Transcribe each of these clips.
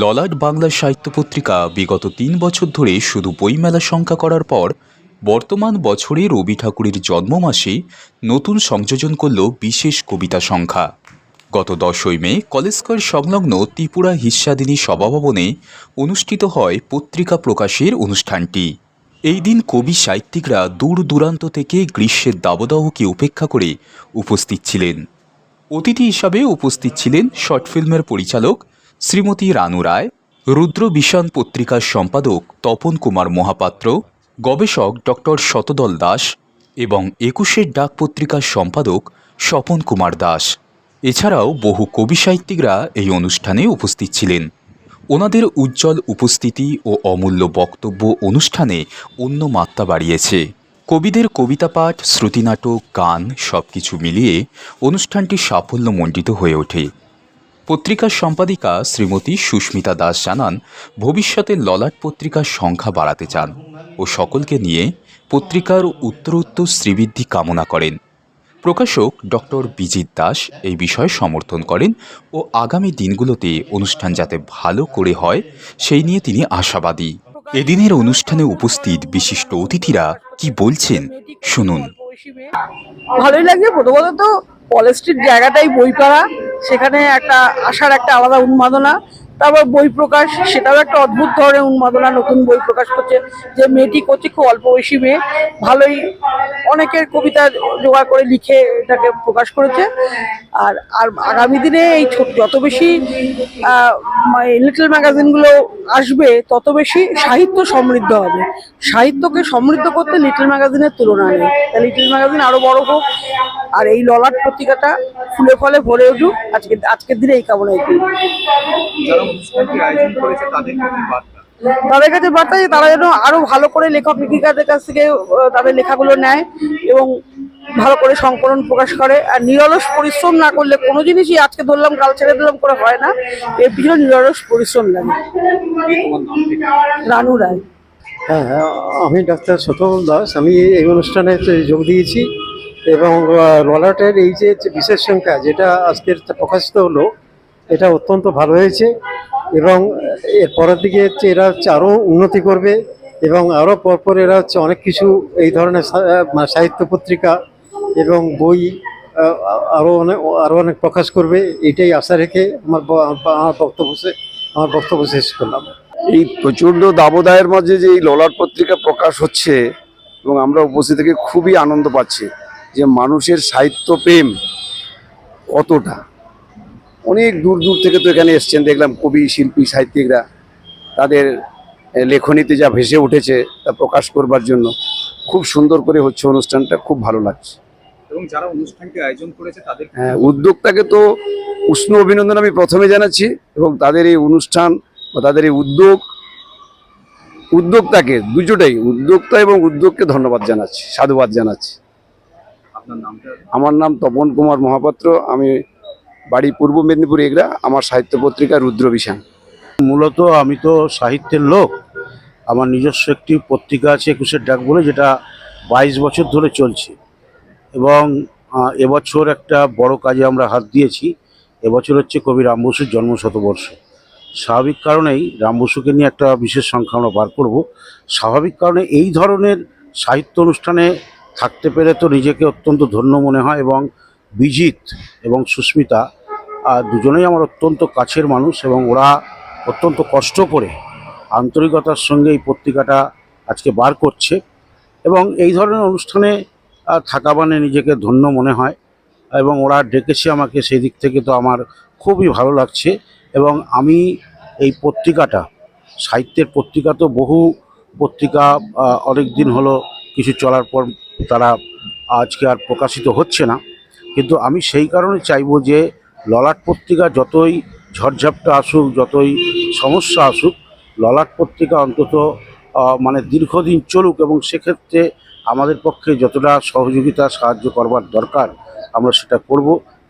ললাট বাংলা সাহিত্য পত্রিকা বিগত তিন বছর ধরে শুধু বইমেলা সংখ্যা করার পর বর্তমান বছরে রবি ঠাকুরের জন্ম মাসে নতুন সংযোজন করল বিশেষ কবিতা সংখ্যা। গত দশই মে কলেজ সংলগ্ন ত্রিপুরা হিস্সাদিনী সভাভবনে অনুষ্ঠিত হয় পত্রিকা প্রকাশের অনুষ্ঠানটি। এই দিন কবি সাহিত্যিকরা দূর দূরান্ত থেকে গ্রীষ্মের দাবদাহকে উপেক্ষা করে উপস্থিত ছিলেন। অতিথি হিসাবে উপস্থিত ছিলেন শর্ট ফিল্মের পরিচালক শ্রীমতী রানু রায়, রুদ্র বিশান পত্রিকার সম্পাদক তপন কুমার মহাপাত্র, গবেষক ডক্টর শতদল দাস এবং একুশের ডাক পত্রিকার সম্পাদক স্বপন কুমার দাস। এছাড়াও বহু কবি সাহিত্যিকরা এই অনুষ্ঠানে উপস্থিত ছিলেন। ওনাদের উজ্জ্বল উপস্থিতি ও অমূল্য বক্তব্য অনুষ্ঠানে অন্য মাত্রা বাড়িয়েছে। কবিদের কবিতা পাঠ শ্রুতিনাটক গান সবকিছু মিলিয়ে অনুষ্ঠানটি সাফল্যমণ্ডিত হয়ে ওঠে। পত্রিকার সম্পাদিকা শ্রীমতী সুস্মিতা দাস জানান, ভবিষ্যতে ললাট পত্রিকার সংখ্যা বাড়াতে চান ও সকলকে নিয়ে পত্রিকার উত্তরোত্তর শ্রীবৃদ্ধি কামনা করেন। প্রকাশক ডক্টর বিজিত দাস এই বিষয়ে সমর্থন করেন ও আগামী দিনগুলোতে অনুষ্ঠান যাতে ভালো করে হয়, সেই নিয়ে তিনি আশাবাদী। এদিনের অনুষ্ঠানে উপস্থিত বিশিষ্ট অতিথিরা কি বলছেন, শুনুন। ভালোই লাগছে প্রথমত তো কলেজ স্ট্রিট জায়গাটাই বই পড়া। সেখানে একটা আসার একটা আলাদা উন্মাদনা। তারপর বই প্রকাশ, সেটাও একটা অদ্ভুত ধরনের উন্মাদনা, নতুন বই প্রকাশ করছে। যে মেয়েটি করছে খুব অল্প বয়সী মেয়ে। ভালোই অনেকের কবিতা জোগাড় করে লিখে এটাকে প্রকাশ করেছে। আর আর আগামী দিনে এই যত বেশি লিটল ম্যাগাজিনগুলো আসবে, তত বেশি সাহিত্য সমৃদ্ধ হবে। সাহিত্যকে সমৃদ্ধ করতে লিটল ম্যাগাজিনের তুলনা নেই। তাই লিটল ম্যাগাজিন আরও বড় হোক, আর এই ললাট পত্রিকাটা ফুলে ফলে ভরে উঠুক। আজকে আজকের দিনে এই কামনাই করি। তাদের কাছে বার্তা যে তারা যেন আরও ভালো করে লেখক লেখিকাদের কাছ থেকে তাদের লেখাগুলো নেয় এবং ভালো করে সংকলন প্রকাশ করে। আর নিরলস পরিশ্রম না করলে কোনো জিনিসই আজকে ধরলাম কাল ছেড়ে দিলাম করে হয় না। এর পিছনে নিরলস পরিশ্রম লাগে। রানু রায়। হ্যাঁ হ্যাঁ, আমি ডাক্তার শতমল দাস। আমি এই অনুষ্ঠানে যোগ দিয়েছি এবং ললাটের এই যে বিশেষ সংখ্যা যেটা আজকের প্রকাশিত হলো এটা অত্যন্ত ভালো হয়েছে। এবং এর পরের দিকে হচ্ছে এরা হচ্ছে আরও উন্নতি করবে এবং আরও পরপর এরা হচ্ছে অনেক কিছু এই ধরনের মানে সাহিত্য পত্রিকা এবং বই আরও অনেক আরও অনেক প্রকাশ করবে, এটাই আশা রেখে আমার আমার বক্তব্য আমার বক্তব্য শেষ করলাম। এই প্রচণ্ড দাবদাহের মাঝে যে এই ললাট পত্রিকা প্রকাশ হচ্ছে এবং আমরা উপস্থিত থেকে খুবই আনন্দ পাচ্ছি যে মানুষের সাহিত্য প্রেম কতটা। অনেক দূর দূর থেকে তো এখানে এসছেন দেখলাম কবি শিল্পী সাহিত্যিকরা তাদের লেখনীতে যা ভেসে উঠেছে তা প্রকাশ করবার জন্য খুব সুন্দর করে হচ্ছে অনুষ্ঠানটা খুব ভালো লাগছে। এবং যারা অনুষ্ঠানটি আয়োজন করেছে তাদের হ্যাঁ উদ্যোক্তাকে তো উষ্ণ অভিনন্দন আমি প্রথমে জানাচ্ছি এবং তাদের এই অনুষ্ঠান বা তাদের এই উদ্যোগ উদ্যোক্তাকে দুজোটাই উদ্যোক্তা এবং উদ্যোগকে ধন্যবাদ জানাচ্ছি সাধুবাদ জানাচ্ছি। আমার নাম তপন কুমার মহাপাত্র আমি বাড়ি পূর্ব মেদিনীপুর এগরা, আমার সাহিত্য পত্রিকা রুদ্রবিশান মূলত আমি তো সাহিত্যের লোক। আমার নিজস্ব একটি পত্রিকা আছে একুশের ডাক বলে, যেটা বাইশ বছর ধরে চলছে। এবং এবছর একটা বড় কাজে আমরা হাত দিয়েছি। এবছর হচ্ছে কবি রাম বসুর জন্ম শতবর্ষ স্বাভাবিক কারণেই রাম বসুকে নিয়ে একটা বিশেষ সংখ্যা আমরা বার করব। স্বাভাবিক কারণে এই ধরনের সাহিত্য অনুষ্ঠানে থাকতে পেরে তো নিজেকে অত্যন্ত ধন্য মনে হয় এবং বিজিত এবং সুস্মিতা দুজনেই আমার অত্যন্ত কাছের মানুষ এবং ওরা অত্যন্ত কষ্ট করে আন্তরিকতার সঙ্গে এই পত্রিকাটা আজকে বার করছে এবং এই ধরনের অনুষ্ঠানে থাকা মানে নিজেকে ধন্য মনে হয় এবং ওরা ডেকেছে আমাকে সেই দিক থেকে তো আমার খুবই ভালো লাগছে এবং আমি এই পত্রিকাটা, সাহিত্যের পত্রিকা তো বহু পত্রিকা অনেক দিন হলো কিছু চলার পর তারা আজকে আর প্রকাশিত হচ্ছে না। কিন্তু আমি সেই কারণে চাইব যে ললাট পত্রিকা যতই ঝড়ঝাপটা আসুক, যতই সমস্যা আসুক, ললাট পত্রিকা অন্তত মানে দীর্ঘদিন চলুক এবং সেক্ষেত্রে আমাদের পক্ষে যতটা সহযোগিতা, সাহায্য করবার দরকার আমরা সেটা করব।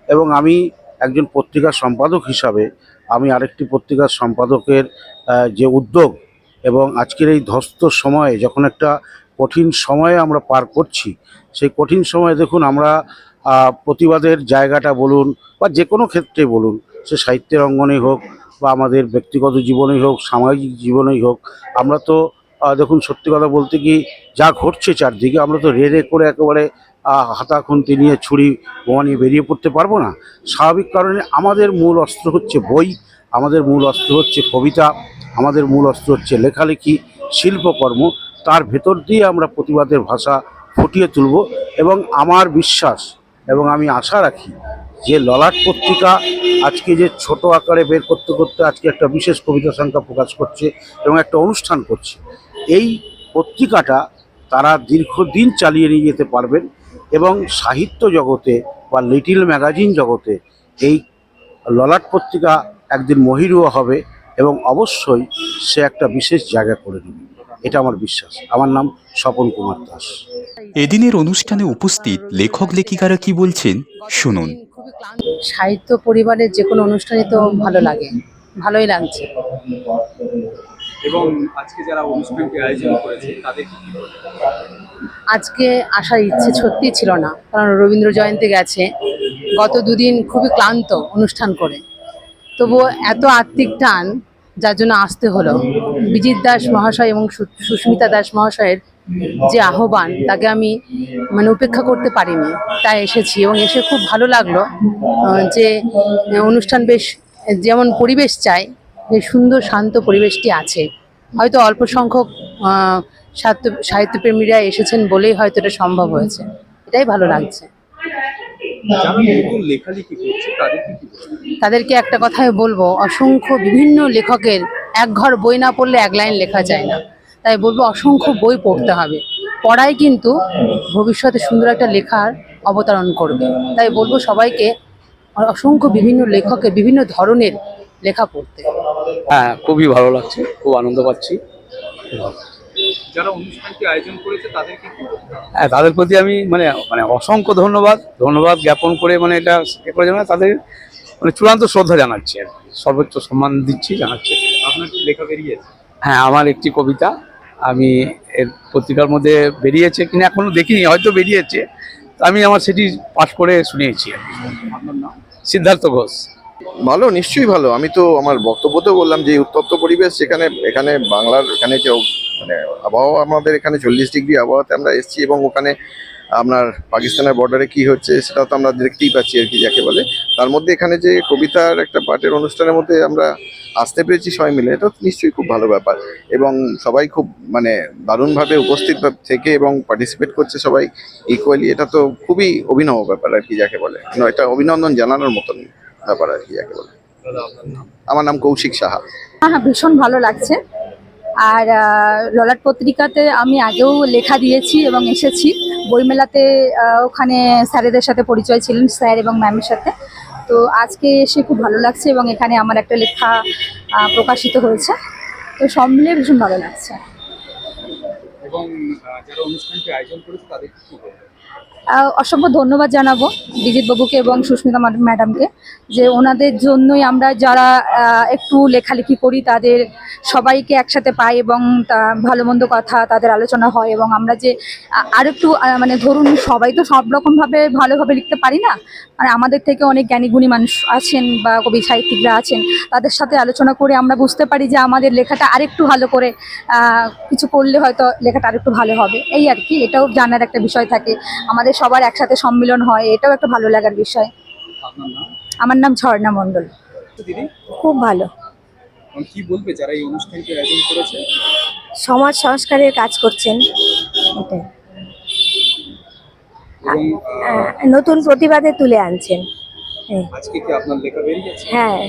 এবং আমি একজন পত্রিকার সম্পাদক হিসাবে আমি আরেকটি পত্রিকার সম্পাদকের যে উদ্যোগ এবং আজকের এই ধস্ত সময়ে যখন একটা কঠিন সময়ে আমরা পার করছি, সেই কঠিন সময়ে দেখুন আমরা প্রতিবাদের জায়গাটা বলুন বা যে কোনো ক্ষেত্রে বলুন, সে সাহিত্যের অঙ্গনেই হোক বা আমাদের ব্যক্তিগত জীবনেই হোক, সামাজিক জীবনেই হোক, আমরা তো দেখুন সত্যি কথা বলতে কি যা ঘটছে চারদিকে, আমরা তো রে রে করে একেবারে হাতা খুন্তি নিয়ে ছুরি বোমা নিয়ে বেরিয়ে পড়তে পারব না। স্বাভাবিক কারণে আমাদের মূল অস্ত্র হচ্ছে বই, আমাদের মূল অস্ত্র হচ্ছে কবিতা, আমাদের মূল অস্ত্র হচ্ছে লেখালেখি, শিল্পকর্ম, তার ভেতর দিয়ে আমরা প্রতিবাদের ভাষা ফুটিয়ে তুলব এবং আমার বিশ্বাস এবং আমি আশা রাখি যে ললাট পত্রিকা আজকে যে ছোট আকারে বের করতে করতে আজকে একটা বিশেষ কবিতা সংখ্যা প্রকাশ করছে এবং একটা অনুষ্ঠান করছে, এই পত্রিকাটা তারা দীর্ঘদিন চালিয়ে নিয়ে যেতে পারবেন এবং সাহিত্য জগতে বা লিটিল ম্যাগাজিন জগতে এই ললাট পত্রিকা একদিন মহিরুয়া হবে এবং অবশ্যই সে একটা বিশেষ জায়গা করে নেবে। এটা আমার বিশ্বাস। আমার নাম স্বপন কুমার দাস। এদিনের অনুষ্ঠানে উপস্থিত লেখক লেখিকারা কি বলছেন শুনুন। সাহিত্য পরিবারের যে কোনো অনুষ্ঠানে তো ভালো লাগে ভালোই লাগছে। এবং আজকে যারা অনুষ্ঠানটি আয়োজন করেছে তাদেরকে কি আজকে আসার ইচ্ছে সত্যি ছিল না কারণ রবীন্দ্র জয়ন্তী গেছে। গত দুদিন খুবই ক্লান্ত অনুষ্ঠান করে। তবুও এত আত্মিক টান যার জন্য আসতে হলো। বিজিৎ দাস মহাশয় এবং সুস্মিতা দাস মহাশয়ের যে আহ্বান, তাকে আমি মানে উপেক্ষা করতে পারিনি। তাই এসেছি এবং এসে খুব ভালো লাগল যে অনুষ্ঠান বেশ যেমন পরিবেশ চাই যে সুন্দর শান্ত পরিবেশটি আছে। হয়তো অল্প সংখ্যক সাহিত্যপ্রেমীরা এসেছেন বলেই হয়তো এটা সম্ভব হয়েছে। এটাই ভালো লাগছে। যারা নতুন লেখালেখি করছে তাদেরকে কি তাদেরকে একটা কথাই বলব অসংখ্য বিভিন্ন লেখকের এক ঘর বই না পড়লে এক লাইন লেখা যায় না। তাই বলব অসংখ্য বই পড়তে হবে। পড়াই কিন্তু ভবিষ্যতে সুন্দর একটা লেখার অবতারণ করবে। তাই বলব সবাইকে অসংখ্য বিভিন্ন লেখকের বিভিন্ন ধরনের লেখা পড়তে। হ্যাঁ খুবই ভালো লাগছে খুব আনন্দ পাচ্ছি। যারা অনুষ্ঠানটি আয়োজন করেছে তাদেরকে হ্যাঁ তাদের প্রতি আমি মানে মানে অসংখ্য ধন্যবাদ ধন্যবাদ জ্ঞাপন করে মানে এটা এ করে জানা তাদের মানে চূড়ান্ত শ্রদ্ধা জানাচ্ছি আর। সর্বোচ্চ সম্মান দিচ্ছি জানাচ্ছি আপনার কি লেখা বেরিয়েছে হ্যাঁ আমার একটি কবিতা আমি এর পত্রিকার মধ্যে বেরিয়েছে কিনা এখনও দেখিনি হয়তো বেরিয়েছে তা আমি আমার সেটি পাঠ করে শুনিয়েছি আর কি। আপনার নাম সিদ্ধার্থ ঘোষ ভালো, নিশ্চয়ই ভালো। আমি তো আমার বক্তব্যতেও বললাম যে উত্তপ্ত পরিবেশ সেখানে এখানে বাংলার, এখানে যে মানে আবহাওয়া আমাদের এখানে চল্লিশ ডিগ্রি আবহাওয়াতে আমরা এসেছি এবং ওখানে আপনার পাকিস্তানের বর্ডারে কি হচ্ছে সেটা তো আমরা দেখতেই পাচ্ছি আর কি যাকে বলে। তার মধ্যে এখানে যে কবিতার একটা পাঠের অনুষ্ঠানের মধ্যে আমরা আসতে পেরেছি সবাই মিলে, এটা নিশ্চয়ই খুব ভালো ব্যাপার। এবং সবাই খুব মানে দারুণভাবে উপস্থিত থেকে এবং পার্টিসিপেট করছে সবাই ইকুয়ালি এটা তো খুবই অভিনব ব্যাপার আর কি যাকে বলে। এটা অভিনন্দন জানানোর মতন। ব্যাপার আর কি যাকে বলে। দাদা আপনার নাম? আমার নাম কৌশিক সাহা। হ্যাঁ ভীষণ ভালো লাগছে। আর ললাট পত্রিকাতে আমি আগেও লেখা দিয়েছি এবং এসেছি। বইমেলাতে ওখানে স্যারেদের সাথে পরিচয় ছিলেন স্যার এবং ম্যামের সাথে। তো আজকে এসে খুব ভালো লাগছে এবং এখানে আমার একটা লেখা প্রকাশিত হয়েছে। তো সব মিলিয়ে ভীষণ ভালো লাগছে। এবং যারা অনুষ্ঠানটি আয়োজন করেছে আহ, অসংখ্য ধন্যবাদ জানাব বাবুকে এবং সুস্মিতা ম্যাডামকে যে ওনাদের জন্যই আমরা যারা একটু লেখালেখি করি তাদের সবাইকে একসাথে পাই এবং তা ভালো মন্দ কথা তাদের আলোচনা হয় এবং আমরা যে আ- আরেকটু আহ, মানে ধরুন সবাই তো সব রকমভাবে ভালোভাবে লিখতে পারি না। মানে আমাদের থেকে অনেক জ্ঞানীগুণী মানুষ আছেন বা কবি সাহিত্যিকরা আছেন তাদের সাথে আলোচনা করে আমরা বুঝতে পারি যে আমাদের লেখাটা আরেকটু ভালো করে কিছু করলে হয়তো লেখাটা আরেকটু ভালো হবে। এই আর কি এটাও জানার একটা বিষয় থাকে। আমাদের সবার একসাথে সম্মিলন হয় এটাও একটা ভালো লাগার বিষয়। আমার নাম ঝর্ণা মণ্ডল। খুব ভালো। কি বলবে যারা এই অনুষ্ঠানটি আয়োজন করেছে? সমাজ সংস্কারের কাজ করছেন নতুন প্রতিবাদে তুলে আনছেন। আজকে কি আপনার লেখা বেরিয়েছে হ্যাঁ।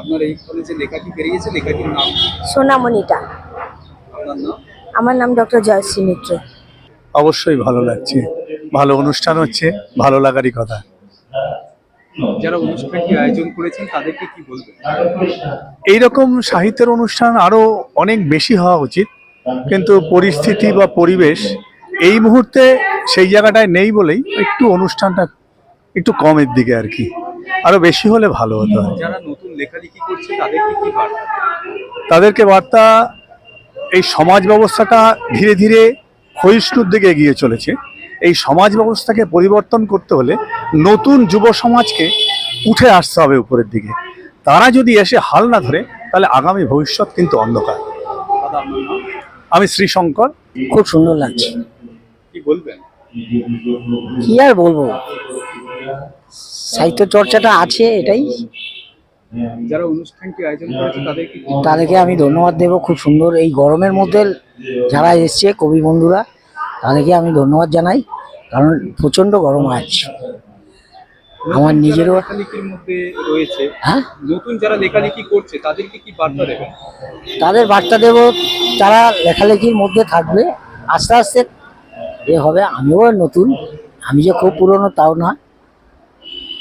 আপনার এই কলেজে লেখা কি বেরিয়েছে লেখাটির নাম? সোনামণিটা। আপনার নাম? আমার নাম ডক্টর জয়শ্রী মিত্র। অবশ্যই ভালো লাগছে। ভালো অনুষ্ঠান হচ্ছে ভালো লাগারই কথা। যারা অনুষ্ঠানটি আয়োজন করেছেন তাদেরকে কি বলবেন? এইরকম সাহিত্যের অনুষ্ঠান আরও অনেক বেশি হওয়া উচিত কিন্তু পরিস্থিতি বা পরিবেশ এই মুহূর্তে সেই জায়গাটায় নেই বলেই একটু অনুষ্ঠানটা একটু কমের দিকে আর কি। আরও বেশি হলে ভালো হতো। যারা নতুন লেখালেখি করছে তাদেরকে কি বার্তা? তাদেরকে বার্তা এই সমাজ ব্যবস্থাটা ধীরে ধীরে ক্ষয়িষ্ণুর দিকে এগিয়ে চলেছে। এই সমাজ ব্যবস্থাকে পরিবর্তন করতে হলে নতুন যুব সমাজকে উঠে আসতে হবে উপরের দিকে। তারা যদি এসে হাল না ধরে তাহলে আগামী ভবিষ্যৎ কিন্তু অন্ধকার। আমি শ্রীশঙ্কর। খুব সুন্দর লাগছে। কি বলবেন? কি আর বলব? সাহিত্য চর্চাটা আছে এটাই। যারা অনুষ্ঠানটি আয়োজন করেছে তাদেরকে তাদেরকে আমি ধন্যবাদ দেব। খুব সুন্দর এই গরমের মধ্যে যারা এসছে কবি বন্ধুরা তাদেরকে আমি ধন্যবাদ জানাই? কারণ প্রচণ্ড গরম আছে আমার নিজেরও লেখালেখির মধ্যে রয়েছে হ্যাঁ? নতুন যারা লেখালেখি করছে তাদেরকে কি বার্তা দেবেন? তাদের বার্তা দেব তারা লেখালেখির মধ্যে থাকবে। আস্তে আস্তে এ হবে আমিও নতুন। আমি যে খুব পুরনো তাও না।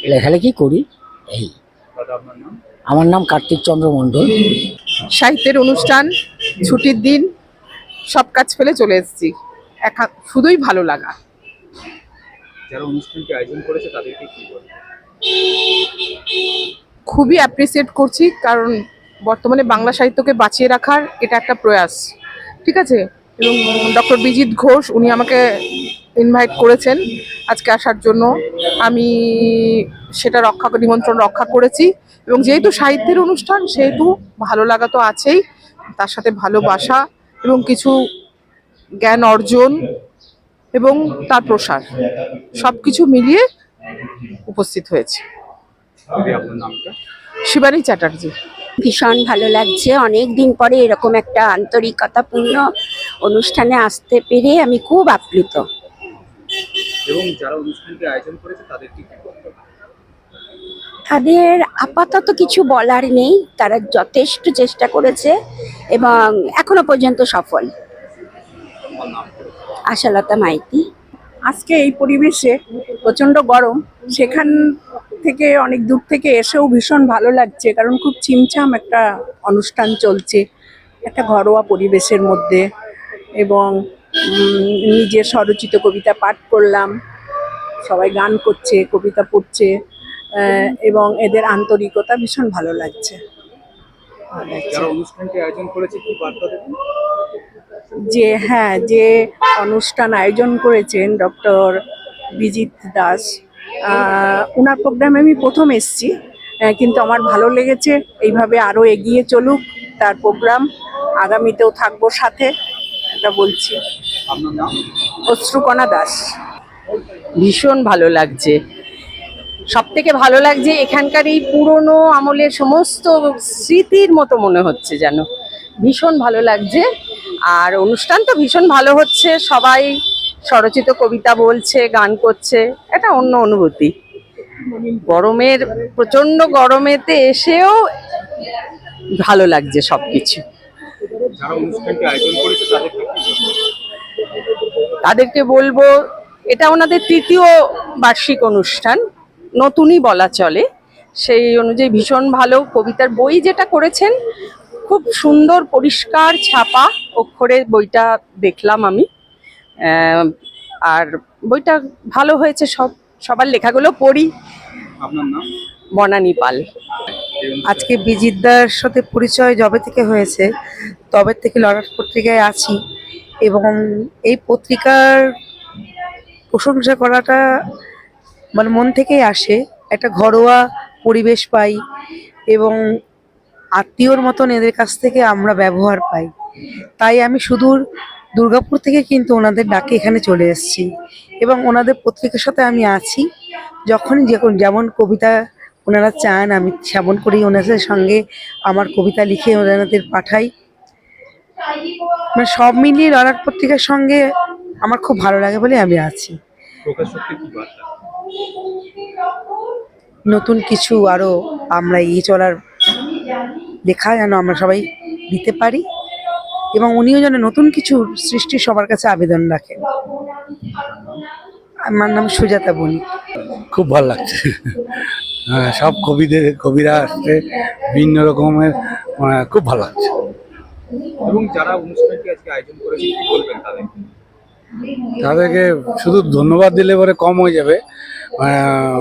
লেখালেখি করি এই। আমার নাম কার্তিক চন্দ্র মণ্ডল। সাহিত্যের অনুষ্ঠান ছুটির দিন সব কাজ ফেলে চলে এসেছি। এক শুধুই ভালো লাগা। যারা অনুষ্ঠানটি আয়োজন করেছে তাদেরকে কি বলবেন খুবই অ্যাপ্রিসিয়েট করছি কারণ বর্তমানে বাংলা সাহিত্যকে বাঁচিয়ে রাখার এটা একটা প্রয়াস। ঠিক আছে? এবং ডক্টর বিজিৎ ঘোষ উনি আমাকে ইনভাইট করেছেন আজকে আসার জন্য। আমি সেটা রক্ষা নিমন্ত্রণ রক্ষা করেছি। এবং যেহেতু সাহিত্যের অনুষ্ঠান সেহেতু ভালো লাগা তো আছেই তার সাথে ভালোবাসা এবং কিছু জ্ঞান অর্জন এবং তার প্রসার। সব কিছু মিলিয়ে উপস্থিত হয়েছে। শিবানী চ্যাটার্জি। ভীষণ ভালো লাগছে। অনেক দিন পরে এরকম একটা আন্তরিকতাপূর্ণ অনুষ্ঠানে আসতে পেরে আমি খুব আপ্লুত। এবং যারা অনুষ্ঠানটি আয়োজন করেছে তাদেরকে তাদের আপাতত কিছু বলার নেই। তারা যথেষ্ট চেষ্টা করেছে এবং এখনও পর্যন্ত সফল। আশালতা মাইতি আজকে এই পরিবেশে প্রচণ্ড গরম সেখান থেকে অনেক দূর থেকে এসেও ভীষণ ভালো লাগছে কারণ খুব চিমচাম একটা অনুষ্ঠান চলছে একটা ঘরোয়া পরিবেশের মধ্যে এবং নিজে স্বরচিত কবিতা পাঠ করলাম সবাই গান করছে কবিতা পড়ছে এবং এদের আন্তরিকতা ভীষণ ভালো লাগছে ভালো লাগছে। যারা অনুষ্ঠানটি আয়োজন করেছে কি বার্তা দেবেন যে হ্যাঁ যে অনুষ্ঠান আয়োজন করেছেন ডক্টর বিজিত দাস ওনার প্রোগ্রামে আমি প্রথম এসছি কিন্তু আমার ভালো লেগেছে এইভাবে আরও এগিয়ে চলুক তার প্রোগ্রাম আগামীতেও থাকব সাথে এটা বলছি। অশ্রুকণা দাস। ভীষণ ভালো লাগছে। সব থেকে ভালো লাগছে এখানকার এই পুরনো আমলের সমস্ত স্মৃতির মতো মনে হচ্ছে যেন। ভীষণ ভালো লাগছে। আর অনুষ্ঠান তো ভীষণ ভালো হচ্ছে সবাই স্বরচিত কবিতা বলছে গান করছে এটা অন্য অনুভূতি। গরমের প্রচণ্ড গরমেতে এসেও ভালো লাগছে সবকিছু। যারা অনুষ্ঠানটি আয়োজন করেছে তাদেরকে কি বলবেন তাদেরকে বলব এটা ওনাদের তৃতীয় বার্ষিক অনুষ্ঠান নতুনই বলা চলে। সেই অনুযায়ী ভীষণ ভালো কবিতার বই যেটা করেছেন খুব সুন্দর পরিষ্কার ছাপা অক্ষরে বইটা দেখলাম আমি। আর বইটা ভালো হয়েছে সব সবার লেখাগুলো পড়ি। বনানী পাল। আজকে বিজিতদার সাথে পরিচয় যবে থেকে হয়েছে তবে থেকে লড়ার পত্রিকায় আছি এবং এই পত্রিকার প্রশংসা করাটা মানে মন থেকেই আসে একটা ঘরোয়া পরিবেশ পাই এবং আত্মীয়র মতন এদের কাছ থেকে আমরা ব্যবহার পাই। তাই আমি সুদূর দুর্গাপুর থেকে কিন্তু ওনাদের ডাকে এখানে চলে এসেছি এবং ওনাদের পত্রিকার সাথে আমি আছি। যখনই যখন যেমন কবিতা ওনারা চান আমি সেমন করেই ওনাদের সঙ্গে আমার কবিতা লিখে ওনাদের পাঠাই। মানে সব মিলিয়ে লড়ার পত্রিকার সঙ্গে আমার খুব ভালো লাগে বলে আমি আছি। নতুন কিছু আরও আমরা এগিয়ে চলার লেখা যেন আমরা সবাই দিতে পারি এবং উনিও যেন নতুন কিছু সৃষ্টি সবার কাছে আবেদন রাখেন। আমার নাম সুজাতা বণিক। খুব ভালো লাগছে। হ্যাঁ সব কবিদের কবিরা আসছে বিভিন্ন রকমের খুব ভালো লাগছে। এবং যারা অনুষ্ঠানটি আজকে আয়োজন করেছে কি বলবেন তাদেরকে তাদেরকে শুধু ধন্যবাদ দিলে পরে কম হয়ে যাবে। আহ,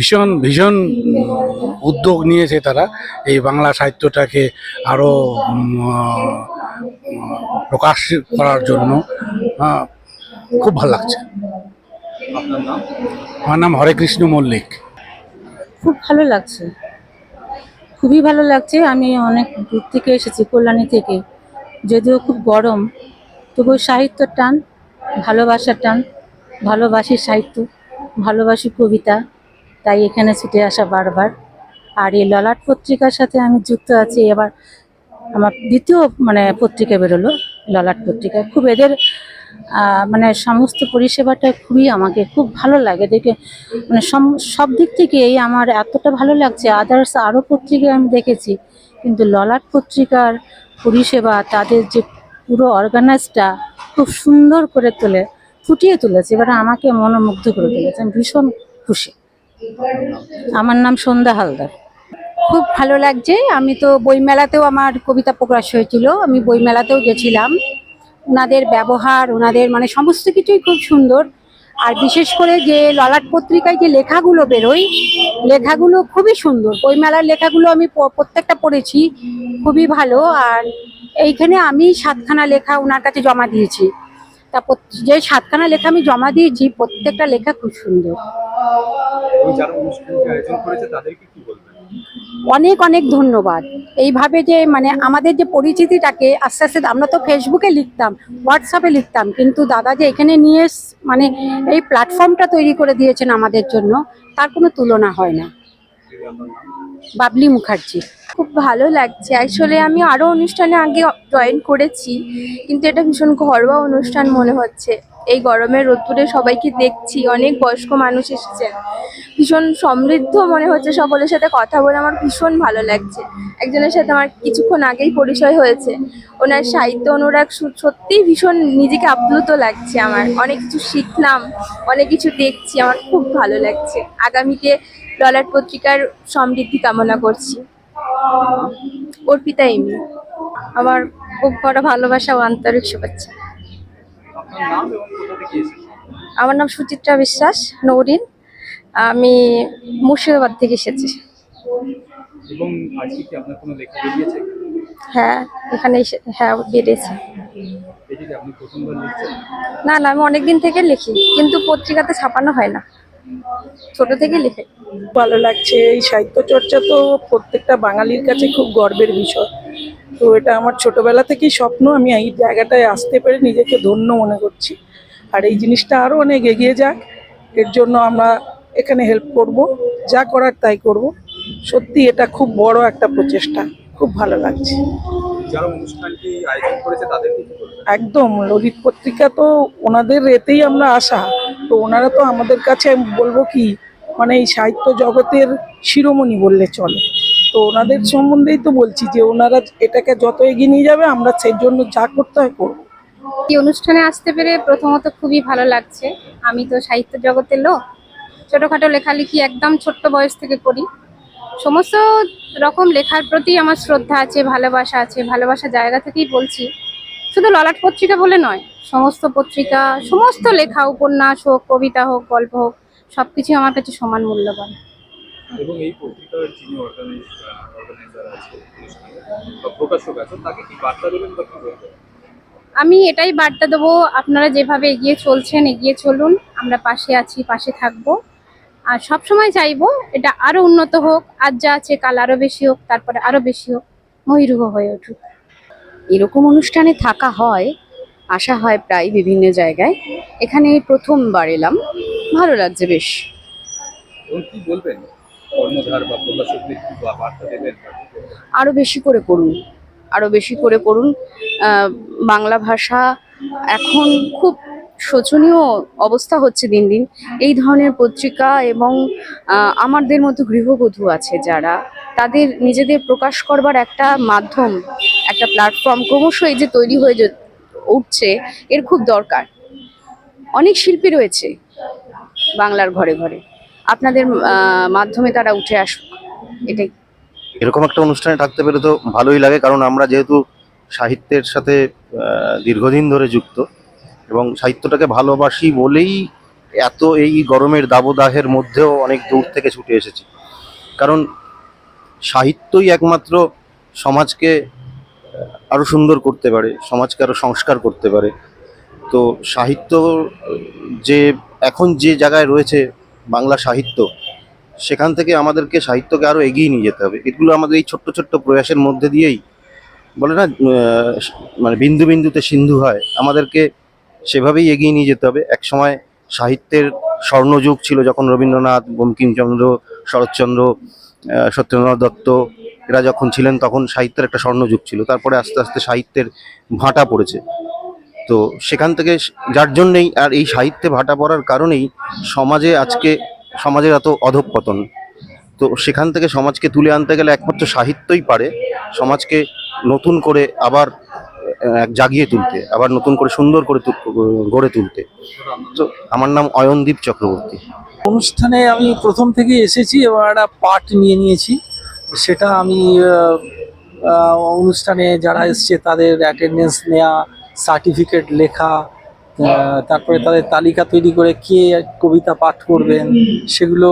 ভীষণ ভীষণ উদ্যোগ নিয়েছে তারা। এই বাংলা সাহিত্যটাকে আরও প্রকাশ করার জন্য খুব ভালো লাগছে। আমার নাম হরে কৃষ্ণ মল্লিক। খুব ভালো লাগছে। খুবই ভালো লাগছে। আমি অনেক দূর থেকে এসেছি কল্যাণী থেকে। যদিও খুব গরম তবু সাহিত্যর টান ভালোবাসার টান ভালোবাসি সাহিত্য ভালোবাসি কবিতা। তাই এখানে ছুটে আসা বারবার। আর এই ললাট পত্রিকার সাথে আমি যুক্ত আছি। এবার আমার দ্বিতীয় মানে পত্রিকা বেরোলো, ললাট পত্রিকা। খুব এদের মানে সমস্ত পরিষেবাটা খুবই আমাকে খুব ভালো লাগে। দেখে মানে সব দিক থেকেই আমার এতটা ভালো লাগছে। আদার্স আরও পত্রিকা আমি দেখেছি। কিন্তু ললাট পত্রিকার পরিষেবা তাদের যে পুরো অর্গানাইজটা খুব সুন্দর করে তোলে, ফুটিয়ে তুলেছে। এবার আমাকে মনোমুগ্ধ করে তুলেছে। আমি ভীষণ খুশি। আমার নাম সন্ধ্যা হালদার। খুব ভালো লাগছে। আমি তো বইমেলাতেও আমার কবিতা প্রকাশ হয়েছিল। আমি বইমেলাতেও গেছিলাম। ওনাদের ব্যবহার, ওনাদের মানে সমস্ত কিছুই খুব সুন্দর। আর বিশেষ করে যে ললাট পত্রিকায় যে লেখাগুলো বেরোয়, লেখাগুলো খুবই সুন্দর। বইমেলার লেখাগুলো আমি প্রত্যেকটা পড়েছি। খুবই ভালো। আর এইখানে আমি সাতখানা লেখা ওনার কাছে জমা দিয়েছি। তা যে সাতখানা লেখা আমি জমা দিয়েছি, প্রত্যেকটা লেখা খুব সুন্দর। অনেক অনেক ধন্যবাদ। এইভাবে যে মানে আমাদের যে পরিচিতিটাকে আস্তে আস্তে, আমরা তো ফেসবুকে লিখতাম হোয়াটসঅ্যাপে লিখতাম, কিন্তু দাদা যে এখানে নিয়ে মানে এই প্ল্যাটফর্মটা তৈরি করে দিয়েছেন আমাদের জন্য, তার কোনো তুলনা হয় না। বাবলি মুখার্জি, খুব ভালো লাগছে। অ্যাকচুয়ালি আমি আরও অনুষ্ঠানে আগে জয়েন করেছি, কিন্তু এটা ভীষণ ঘরোয়া অনুষ্ঠান মনে হচ্ছে। এই গরমের রোদ্দুরে সবাইকে দেখছি, অনেক বয়স্ক মানুষ এসেছেন ভীষণ সমৃদ্ধ মনে হচ্ছে সকলের সাথে কথা বলে, আমার ভীষণ ভালো লাগছে। একজনের সাথে আমার কিছুক্ষণ আগেই পরিচয় হয়েছে। ওনার সাহিত্য অনুরাগ সত্যিই ভীষণ নিজেকে আপ্লুত লাগছে আমার। অনেক কিছু শিখলাম, অনেক কিছু দেখছি, আমার খুব ভালো লাগছে। আগামীতে ডলার পত্রিকার সমৃদ্ধি কামনা করছি। অর্পিতা এমনি আমার খুব বড় ভালোবাসা ও আন্তরিক শুভেচ্ছা আপনার নাম এবং কোথা থেকে এসেছেন আমার নাম সুচিত্রা বিশ্বাস নৌরিন। আমি মুর্শিদাবাদ থেকে এসেছি। এবং আজকে কি আপনার কোনো লেখা বেরিয়েছে? হ্যাঁ এখানে এসে হ্যাঁ লিখছেন। না না আমি অনেকদিন থেকে লিখি কিন্তু পত্রিকাতে ছাপানো হয় না। ছোট থেকে লিখে। ভালো লাগছে এই সাহিত্য চর্চা তো প্রত্যেকটা বাঙালির কাছে খুব গর্বের বিষয়। তো এটা আমার ছোটবেলা থেকেই স্বপ্ন আমি এই জায়গাটায় আসতে পেরে নিজেকে ধন্য মনে করছি। আর এই জিনিসটা আরও অনেক এগিয়ে যাক এর জন্য আমরা এখানে হেল্প করব যা করার তাই করব। সত্যি এটা খুব বড় একটা প্রচেষ্টা খুব ভালো লাগছে। একদম ললিত পত্রিকা তো ওনাদের এতেই আমরা আসা। তো ওনারা তো আমাদের কাছে আমি বলব কি মানে এই সাহিত্য জগতের শিরোমণি বললে চলে। তো ওনাদের সম্বন্ধেই তো বলছি যে ওনারা এটাকে যত এগিয়ে নিয়ে যাবে, আমরা সেই জন্য যা করতে হয় করব। এই অনুষ্ঠানে আসতে পেরে প্রথমত খুবই ভালো লাগছে। আমি তো সাহিত্য জগতের লোক। ছোটোখাটো লেখালেখি একদম ছোট্ট বয়স থেকে করি। সমস্ত রকম লেখার প্রতি আমার শ্রদ্ধা আছে, ভালোবাসা আছে, ভালোবাসা জায়গা থেকেই বলছি। শুধু ললাট পত্রিকা বলে নয়, সমস্ত পত্রিকা, সমস্ত লেখা, উপন্যাস হোক, কবিতা হোক, গল্প হোক সব কিছু আমার কাছে সমান মূল্যবান। এবং এই পত্রিকার যিনি অর্গানাইজ অর্গানাইজার আছে বা প্রকাশক আছে তাকে কি বার্তা দেবেন বা কি বলবেন? আমি এটাই বার্তা দেবো আপনারা যেভাবে এগিয়ে চলছেন এগিয়ে চলুন আমরা পাশে আছি পাশে থাকব। আর সব সময় চাইব এটা আরও উন্নত হোক আজ যা আছে কাল আরও বেশি হোক তারপরে আরও বেশি হোক ময়ূরুহ হয়ে উঠুক। এরকম অনুষ্ঠানে থাকা হয় আসা হয় প্রায় বিভিন্ন জায়গায়। এখানে প্রথমবার এলাম ভালো লাগছে বেশ। কি বলবেন? কর্ণধার বা প্রকাশকদের কি বা- বার্তা দেবেন? আরও বেশি করে করুন আরও বেশি করে করুন বাংলা ভাষা এখন খুব শোচনীয় অবস্থা হচ্ছে দিন দিন। এই ধরনের পত্রিকা এবং আমাদের মতো গৃহবধূ আছে যারা, তাদের নিজেদের প্রকাশ করবার একটা মাধ্যম, একটা প্ল্যাটফর্ম ক্রমশ এই যে তৈরি হয়ে উঠছে, এর খুব দরকার। অনেক শিল্পী রয়েছে বাংলার ঘরে ঘরে। আপনাদের মাধ্যমে তারা উঠে আসুক। এটাই। এরকম একটা অনুষ্ঠানে থাকতে পেরে তো ভালোই লাগে, কারণ আমরা যেহেতু সাহিত্যের সাথে দীর্ঘদিন ধরে যুক্ত এবং সাহিত্যটাকে ভালোবাসি বলেই এত এই গরমের দাবদাহের মধ্যেও অনেক দূর থেকে ছুটে এসেছি। কারণ সাহিত্যই একমাত্র সমাজকে আরও সুন্দর করতে পারে, সমাজকে আরও সংস্কার করতে পারে। তো সাহিত্য, যে এখন যে জায়গায় রয়েছে বাংলা সাহিত্য, সেখান থেকে আমাদেরকে সাহিত্যকে আরও এগিয়ে নিয়ে যেতে হবে। এগুলো আমাদের এই ছোট্ট ছোট্ট প্রয়াসের মধ্যে দিয়েই বলে না মানে বিন্দু বিন্দুতে সিন্ধু হয়, আমাদেরকে সেভাবেই এগিয়ে নিয়ে যেতে হবে। এক সময় সাহিত্যের স্বর্ণযুগ ছিল যখন রবীন্দ্রনাথ, বঙ্কিমচন্দ্র, শরৎচন্দ্র সত্যেন্দ্রনাথ দত্ত এরা যখন ছিলেন তখন সাহিত্যের একটা স্বর্ণযুগ ছিল। তারপরে আস্তে আস্তে সাহিত্যের ভাঁটা পড়েছে। তো সেখান থেকে যার জন্যেই আর এই সাহিত্যে ভাটা পড়ার কারণেই সমাজে আজকে, সমাজের এত অধঃপতন। তো সেখান থেকে সমাজকে তুলে আনতে গেলে একমাত্র সাহিত্যই পারে সমাজকে নতুন করে আবার জাগিয়ে তুলতে, আবার নতুন করে সুন্দর করে গড়ে তুলতে। তো আমার নাম অয়নদীপ চক্রবর্তী। অনুষ্ঠানে আমি প্রথম থেকে এসেছি এবং একটা পার্ট নিয়ে নিয়েছি। সেটা আমি অনুষ্ঠানে যারা এসছে তাদের অ্যাটেন্ডেন্স নেওয়া সার্টিফিকেট লেখা তারপরে তাদের তালিকা তৈরি করে কে কবিতা পাঠ করবেন সেগুলো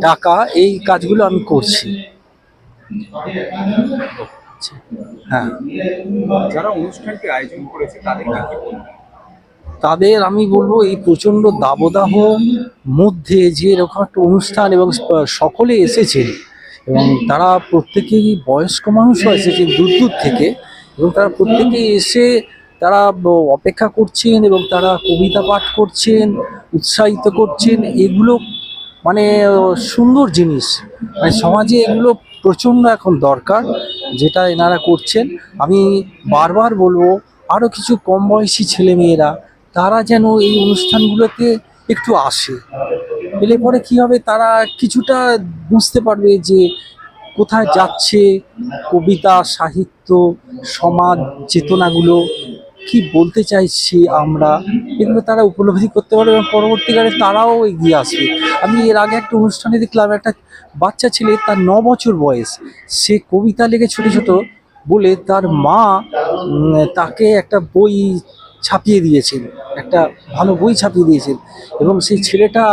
ডাকা এই কাজগুলো আমি করছি। হ্যাঁ। যারা অনুষ্ঠানটি আয়োজন করেছে তাদের তাদের আমি বলব এই প্রচণ্ড দাবদাহ মধ্যে যে এরকম একটা অনুষ্ঠান এবং সকলে এসেছেন এবং তারা প্রত্যেকেই বয়স্ক মানুষও এসেছেন দূর দূর থেকে এবং তারা প্রত্যেকেই এসে তারা অপেক্ষা করছেন এবং তারা কবিতা পাঠ করছেন, উৎসাহিত করছেন। এগুলো মানে সুন্দর জিনিস। মানে সমাজে এগুলো প্রচণ্ড এখন দরকার, যেটা এনারা করছেন। আমি বারবার বলব আরও কিছু কম বয়সী ছেলেমেয়েরা, তারা যেন এই অনুষ্ঠানগুলোতে একটু আসে। এলে পরে কী হবে, তারা কিছুটা বুঝতে পারবে যে কোথায় যাচ্ছে কবিতা, সাহিত্য, সমাজ, চেতনাগুলো, কি বলতে চাইছি আমরা, এগুলো তারা উপলব্ধি করতে পারবে এবং পরবর্তীকালে তারাও এগিয়ে আসবে। আমি এর আগে একটা অনুষ্ঠানে দেখলাম, একটা বাচ্চা ছেলে, তার ন বছর বয়স, সে কবিতা লেগে ছোট ছোট, বলে তার মা তাকে একটা বই ছাপিয়ে দিয়েছেন, একটা ভালো বই ছাপিয়ে দিয়েছেন এবং সেই ছেলেটা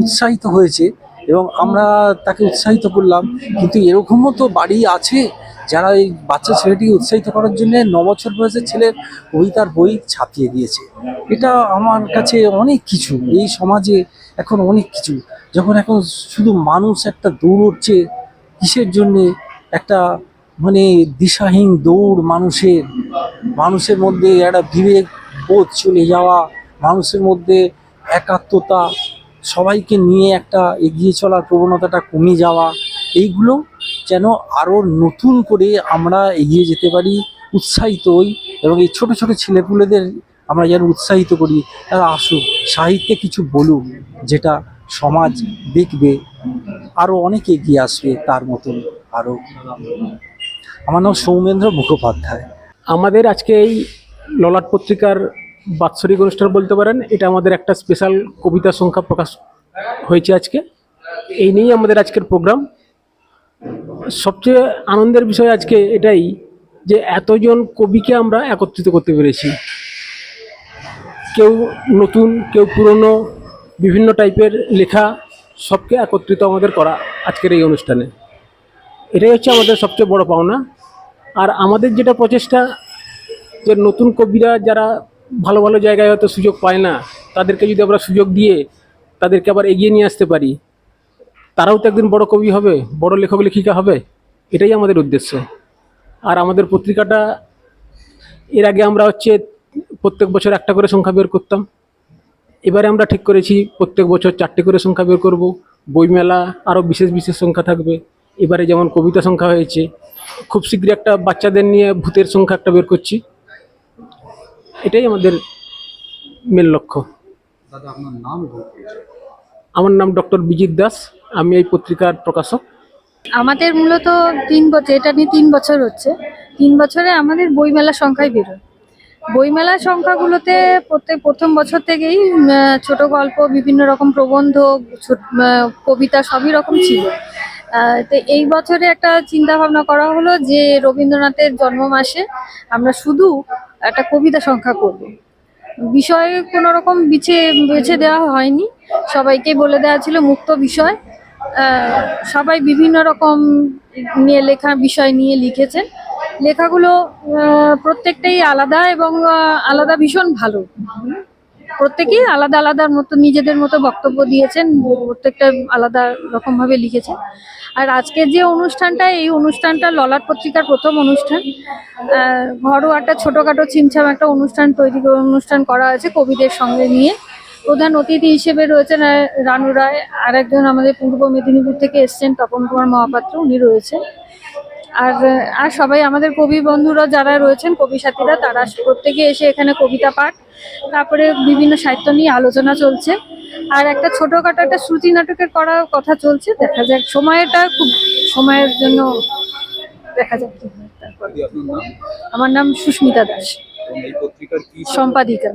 উৎসাহিত হয়েছে এবং আমরা তাকে উৎসাহিত করলাম। কিন্তু এরকমও তো বাড়ি আছে যারা এই বাচ্চা ছেলেটিকে উৎসাহিত করার জন্য ন বছর বয়সের ছেলের কবিতার বই ছাপিয়ে দিয়েছে। এটা আমার কাছে অনেক কিছু। এই সমাজে এখন অনেক কিছু। যখন এখন শুধু মানুষ একটা দৌড়চ্ছে কিসের জন্যে? একটা মানে দিশাহীন দৌড় মানুষের। মানুষের মধ্যে একটা বিবেক বোধ চলে যাওয়া। মানুষের মধ্যে একাত্মতা সবাইকে নিয়ে একটা এগিয়ে চলার প্রবণতাটা কমে যাওয়া, এইগুলো যেন আরও নতুন করে আমরা এগিয়ে যেতে পারি, উৎসাহিত হই এবং এই ছোট ছোট ছেলেপুলেদের আমরা যেন উৎসাহিত করি। তারা আসুক, সাহিত্যে কিছু বলুক, যেটা সমাজ দেখবে আরও অনেক এগিয়ে আসবে তার মতন আরও আমার নাম সৌমেন্দ্র মুখোপাধ্যায়। আমাদের আজকে এই ললাট পত্রিকার বাৎসরিক অনুষ্ঠান বলতে পারেন, এটা আমাদের একটা স্পেশাল কবিতা সংখ্যা প্রকাশ হয়েছে আজকে। এই নিয়েই আমাদের আজকের প্রোগ্রাম সবচেয়ে আনন্দের বিষয় আজকে এটাই যে এতজন কবিকে আমরা একত্রিত করতে পেরেছি। কেউ নতুন, কেউ পুরনো, বিভিন্ন টাইপের লেখা সবকে একত্রিত আমাদের করা আজকের এই অনুষ্ঠানে। এটাই হচ্ছে আমাদের সবচেয়ে বড় পাওনা। আর আমাদের যেটা প্রচেষ্টা যে নতুন কবিরা যারা ভালো ভালো জায়গায় হয়তো সুযোগ পায় না, তাদেরকে যদি আমরা সুযোগ দিয়ে তাদেরকে আবার এগিয়ে নিয়ে আসতে পারি, তারাও তো একদিন বড় কবি হবে, বড় লেখক লেখিকা হবে, এটাই আমাদের উদ্দেশ্য। আর আমাদের পত্রিকাটা, এর আগে আমরা হচ্ছে প্রত্যেক বছর একটা করে সংখ্যা বের করতাম, এবারে আমরা ঠিক করেছি প্রত্যেক বছর চারটে করে সংখ্যা বের করব, বইমেলা আরও বিশেষ বিশেষ সংখ্যা থাকবে, এবারে যেমন কবিতা সংখ্যা হয়েছে, খুব শীঘ্রই একটা বাচ্চাদের নিয়ে ভূতের সংখ্যা একটা বের করছি। এটাই আমাদের মেন লক্ষ্য। দাদা আপনার নাম আমার নাম ডক্টর বিজিৎ দাস। আমি এই পত্রিকার প্রকাশক। আমাদের মূলত তিন বছর এটা নিয়ে তিন বছর হচ্ছে। তিন বছরে আমাদের বইমেলার সংখ্যাই বেরোয়। বইমেলার সংখ্যাগুলোতে প্রত্যেক প্রথম বছর থেকেই ছোট গল্প বিভিন্ন রকম প্রবন্ধ ছোট কবিতা সবই রকম ছিল। তো এই বছরে একটা চিন্তা ভাবনা করা হলো যে রবীন্দ্রনাথের জন্ম মাসে আমরা শুধু একটা কবিতা সংখ্যা করব। বিষয়ে কোনো রকম বিছে বেছে দেওয়া হয়নি। সবাইকে বলে দেওয়া ছিল মুক্ত বিষয়। সবাই বিভিন্ন রকম নিয়ে লেখা বিষয় নিয়ে লিখেছেন। লেখাগুলো প্রত্যেকটাই আলাদা এবং আলাদা ভীষণ ভালো। প্রত্যেকেই আলাদা আলাদা মতো নিজেদের মতো বক্তব্য দিয়েছেন, প্রত্যেকটা আলাদা রকমভাবে লিখেছেন। আর আজকের যে অনুষ্ঠানটা, এই অনুষ্ঠানটা ললাট পত্রিকার প্রথম অনুষ্ঠান। ঘরোয়া একটা ছোটোখাটো ছিমছাম একটা অনুষ্ঠান তৈরি অনুষ্ঠান করা হয়েছে কবিদের সঙ্গে নিয়ে। প্রধান অতিথি হিসেবে রয়েছেন রানু রায়। আর একজন আমাদের পূর্ব মেদিনীপুর থেকে এসছেন, তপন কুমার মহাপাত্র, উনি রয়েছেন। আর আর সবাই আমাদের কবি বন্ধুরা যারা রয়েছেন কবি সাথীরা তারা প্রত্যেকে এসে এখানে কবিতা পাঠ তারপরে বিভিন্ন সাহিত্য নিয়ে আলোচনা চলছে। আর একটা ছোটখাটো একটা শ্রুতি নাটকের করার কথা চলছে দেখা যাক সময়টা খুব সময়ের জন্য দেখা যাক আমার নাম সুস্মিতা দাস। সম্পাদিকা।